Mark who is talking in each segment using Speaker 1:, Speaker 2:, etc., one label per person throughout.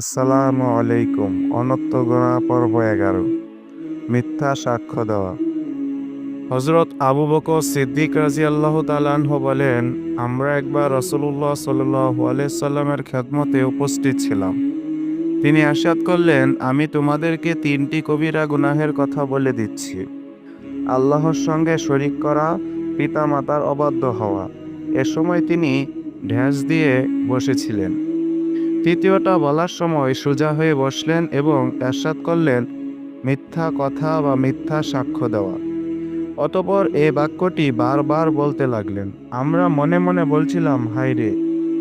Speaker 1: আসসালামু আলাইকুম। অনত্য গোনা পর্ব এগারো। মিথ্যা সাক্ষ্য দেওয়া। হজরত আবু বকর সিদ্দিক রাজি আল্লাহ তালাহ বলেন, আমরা একবার রসুল্লাহ সাল্লাহ আলাইসাল্লামের খেদমতে উপস্থিত ছিলাম। তিনি আশাদ করলেন, আমি তোমাদেরকে তিনটি কবিরা গুনাহের কথা বলে দিচ্ছি। আল্লাহর সঙ্গে শরিক করা পিতা মাতার অবাধ্য হওয়া। এ সময় তিনি ঢ্যাঁস দিয়ে বসেছিলেন। তৃতীয়টা বলার সময় সোজা হয়ে বসলেন এবং এরশাদ করলেন, মিথ্যা কথা বা মিথ্যা সাক্ষ্য দেওয়া। অতপর এ বাক্যটি বারবার বলতে লাগলেন। আমরা মনে মনে বলছিলাম হাইরে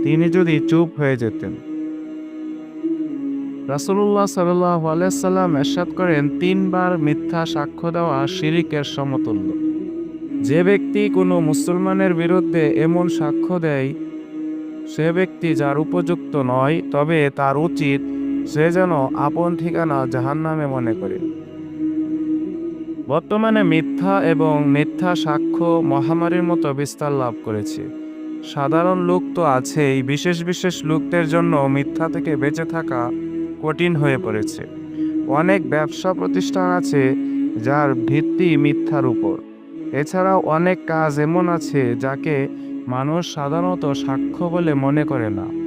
Speaker 1: তিনি যদি চুপ হয়ে যেতেন। রাসুল্লাহ সাল্লাহ আলাইসাল্লাম এরশাদ করেন, তিনবার মিথ্যা সাক্ষ্য দেওয়া শিরিকের সমতুল্য। যে ব্যক্তি কোনো মুসলমানের বিরুদ্ধে এমন সাক্ষ্য দেয় সে ব্যক্তি যার উপযুক্ত নয়, তবে তার উচিত সে যেন আপন ঠিকানা জাহান্নামে মনে করে। বর্তমানে মিথ্যা এবং মিথ্যা সাক্ষ্য মহামারীর মতো বিস্তার লাভ করেছে। সাধারণ লোক তো আছেই, বিশেষ বিশেষ লোকদের জন্য মিথ্যা থেকে বেঁচে থাকা কঠিন হয়ে পড়েছে। অনেক ব্যবসা প্রতিষ্ঠান আছে যার ভিত্তি মিথ্যার উপর। এছাড়াও অনেক কাজ এমন আছে যাকে মানুষ সাধারণত সাক্ষ্য বলে মনে করে না।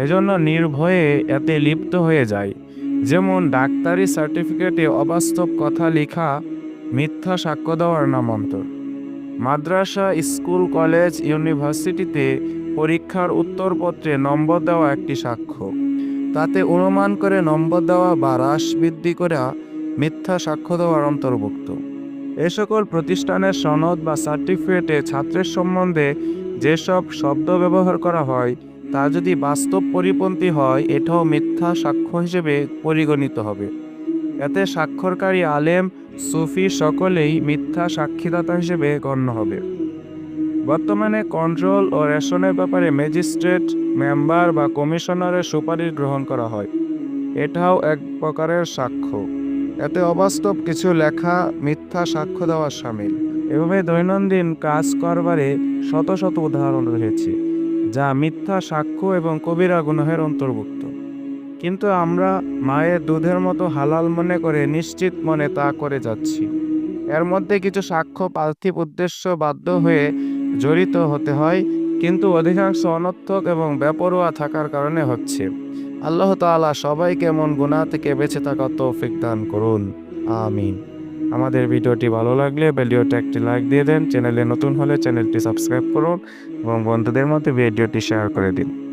Speaker 1: এজন্য নির্ভয়ে এতে লিপ্ত হয়ে যায়। যেমন ডাক্তারি সার্টিফিকেটে অবাস্তব কথা লেখা, মিথ্যা সাক্ষ্য দেওয়ার নামান্তর। মাদ্রাসা, স্কুল, কলেজ, ইউনিভার্সিটিতে পরীক্ষার উত্তরপত্রে নম্বর দেওয়া একটি সাক্ষ্য। তাতে অনুমান করে নম্বর দেওয়া বা হ্রাস বৃদ্ধি করা মিথ্যা সাক্ষ্য দেওয়ার অন্তর্ভুক্ত। এ সকল প্রতিষ্ঠানের সনদ বা সার্টিফিকেটে ছাত্রের সম্বন্ধে যেসব শব্দ ব্যবহার করা হয়, তা যদি বাস্তব পরিপন্থী হয়, এটাও মিথ্যা সাক্ষ্য হিসেবে পরিগণিত হবে। এতে স্বাক্ষরকারী আলেম, সুফি সকলেই মিথ্যা সাক্ষীদাতা হিসেবে গণ্য হবে। বর্তমানে কন্ট্রোল ও রেশনের ব্যাপারে ম্যাজিস্ট্রেট, মেম্বার বা কমিশনারের সুপারিশ গ্রহণ করা হয়। এটাও এক প্রকারের সাক্ষ্য। এতে অবাস্তব কিছু লেখা মিথ্যা সাক্ষ্য দেওয়ার সামিল। এভাবে দৈনন্দিন কাজ করবারে শত শত উদাহরণ রয়েছে, যা মিথ্যা সাক্ষ্য এবং কবিরা গুনাহের অন্তর্ভুক্ত। কিন্তু আমরা মায়ের দুধের মতো হালাল মনে করে নিশ্চিত মনে তা করে যাচ্ছি। এর মধ্যে কিছু সাক্ষ্য পার্থিব উদ্দেশ্য বাধ্য হয়ে জড়িত হতে হয়, কিন্তু অধিকাংশ অনর্থক এবং বেপরোয়া থাকার কারণে হচ্ছে। আল্লাহ তালা সবাইকে এমন গুণা থেকে বেঁচে থাকা তৌফিক দান করুন। আমিন। আমাদের ভিডিওটি ভালো লাগলে ভিডিওটা একটি লাইক দিয়ে দেন। চ্যানেলে নতুন হলে চ্যানেলটি সাবস্ক্রাইব করুন এবং বন্ধুদের মধ্যে ভিডিওটি শেয়ার করে দিন।